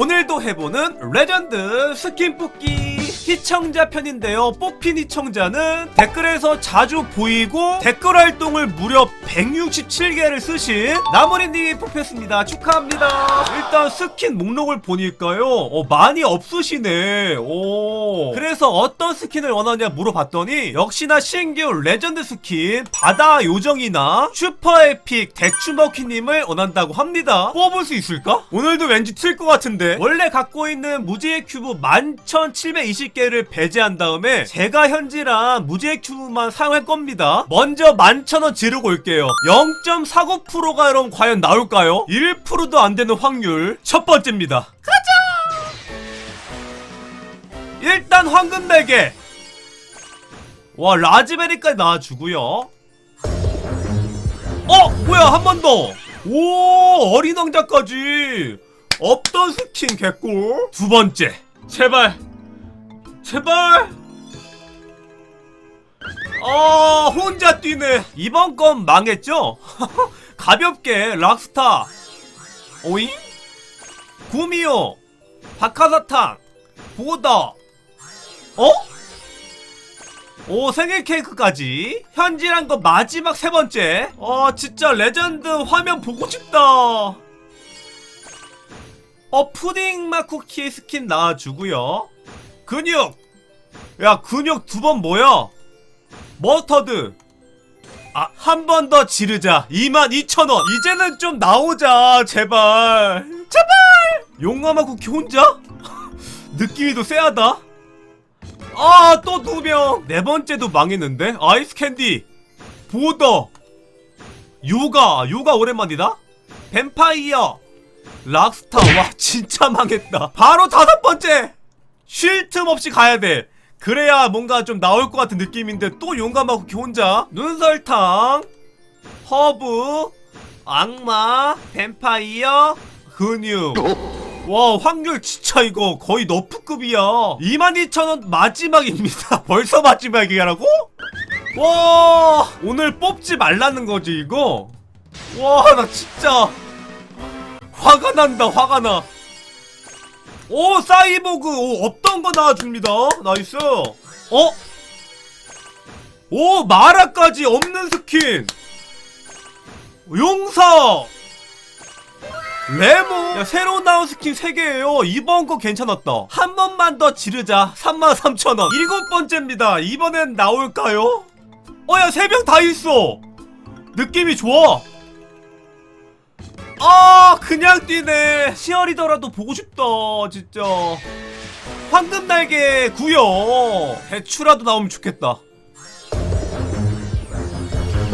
오늘도 해보는 레전드 스킨 뽑기 시청자 편인데요. 뽑힌 시청자는 댓글에서 자주 보이고 댓글 활동을 무려 167개를 쓰신 나머리님이 뽑혔습니다. 축하합니다. 일단 스킨 목록을 보니까요. 어, 많이 없으시네. 오. 그래서 어떤 스킨을 원하냐 물어봤더니 역시나 신규 레전드 스킨 바다 요정이나 슈퍼 에픽 대추머키님을 원한다고 합니다. 뽑을 수 있을까? 오늘도 왠지 틀 것 같은데 원래 갖고 있는 무지의 큐브 11,720개 를 배제한 다음에 제가 현질한 무지의 큐브만 사용할 겁니다. 먼저 11,000원 지르고 올게요. 0.49%가 여러분 과연 나올까요? 1%도 안 되는 확률. 첫 번째입니다. 일단 황금 날개. 와 라즈베리까지 나와주고요. 어 뭐야 한 번 더 오 어린 왕자까지. 없던 스킨 개꿀. 두 번째. 제발 제발! 어 혼자 뛰네. 이번 건 망했죠? 가볍게 락스타. 오잉? 구미호. 박하사탕. 보다. 어? 오 생일 케이크까지? 현질한 거 마지막 세 번째? 어 진짜 레전드 화면 보고 싶다. 어 푸딩 맛 쿠키 스킨 나와주고요. 근육 야 근육 두 번 뭐야 머스터드 아 한 번 더 지르자 22,000원 이제는 좀 나오자 제발 제발 용감한 쿠키 혼자? 느낌이 더 쎄하다 아, 또 두 명. 네 번째도 망했는데? 아이스 캔디. 보더. 요가. 요가 오랜만이다? 뱀파이어. 락스타. 와, 진짜 망했다. 바로 다섯 번째. 쉴 틈 없이 가야 돼. 그래야 뭔가 좀 나올 것 같은 느낌인데 또 용감하고 혼자. 눈설탕. 허브. 악마. 뱀파이어. 근육. 와 확률 진짜 이거 거의 너프급이야 22,000원 마지막입니다 벌써 마지막이라고? 와 오늘 뽑지 말라는 거지 이거? 와 나 진짜 화가 난다 화가 나 오 사이보그 오 없던 거 나와줍니다 나이스 어? 오 마라까지 없는 스킨 용사 레몬! 야, 새로 나온 스킨 3개예요. 이번 거 괜찮았다. 한 번만 더 지르자. 33,000원. 일곱 번째입니다. 이번엔 나올까요? 어, 야, 3명 다 있어! 느낌이 좋아! 아, 그냥 뛰네. 시어리더라도 보고 싶다, 진짜. 황금 날개 구요. 대추라도 나오면 좋겠다.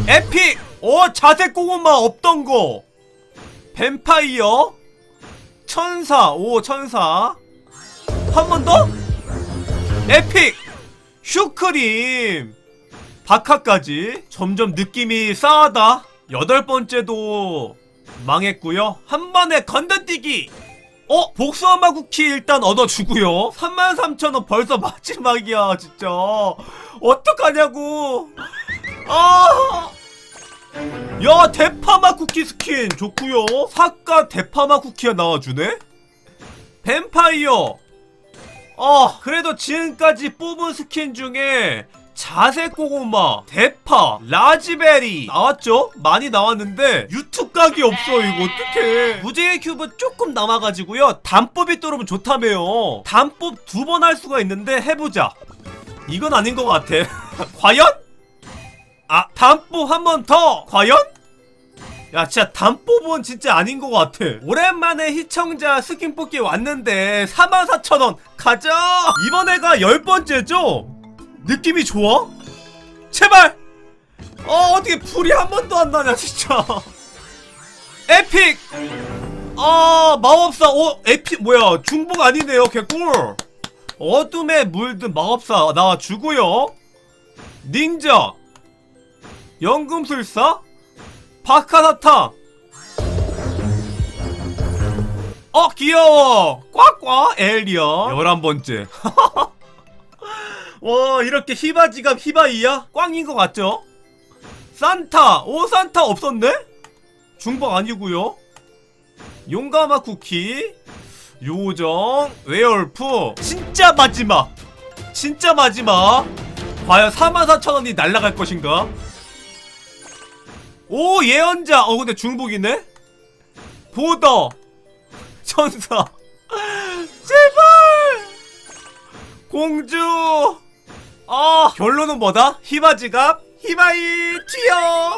에픽! 어, 자색 고구마 없던 거. 뱀파이어 천사 오 천사 한 번 더? 에픽 슈크림 바카까지 점점 느낌이 싸하다 여덟 번째도 망했고요. 한 번에 건너뛰기. 어? 복수엄마 쿠키 일단 얻어주고요. 33,000원 벌써 마지막이야 진짜. 어떡하냐고. 아! 야 대파마 쿠키 스킨 좋구요. 사과 대파마 쿠키가 나와주네? 뱀파이어. 어 그래도 지금까지 뽑은 스킨 중에 자색 고구마 대파 라즈베리 나왔죠? 많이 나왔는데 유튜브 각이 없어 이거 어떡해. 무제의 큐브 조금 남아가지고요. 단법이 떨어면 좋다며요. 단법 두 번 할 수가 있는데 해보자. 이건 아닌 것 같아. 과연? 아 단법 한 번 더! 과연? 야 진짜 단법은 진짜 아닌 것 같아. 오랜만에 시청자 스킨 뽑기 왔는데 44,000원! 가자! 이번 애가 열 번째죠? 느낌이 좋아? 제발! 어 어떻게 불이 한 번도 안 나냐 진짜. 에픽! 아 마법사. 어 에픽 뭐야. 중복 아니네요 개꿀. 어둠에 물든 마법사 나와 주고요. 닌자. 연금술사. 바카사탕 어 귀여워. 꽉꽉 엘리어 열한 번째 와 이렇게 히바지가 히바이야 꽝인 것 같죠? 산타! 오 산타 없었네? 중복 아니고요. 용가마 쿠키. 요정 웨얼프. 진짜 마지막! 진짜 마지막! 과연 44,000원이 날아갈 것인가? 오 예언자! 어 근데 중복이네? 보더! 천사! 제발! 공주 아 결론은 뭐다? 히바지갑 히바이 튀어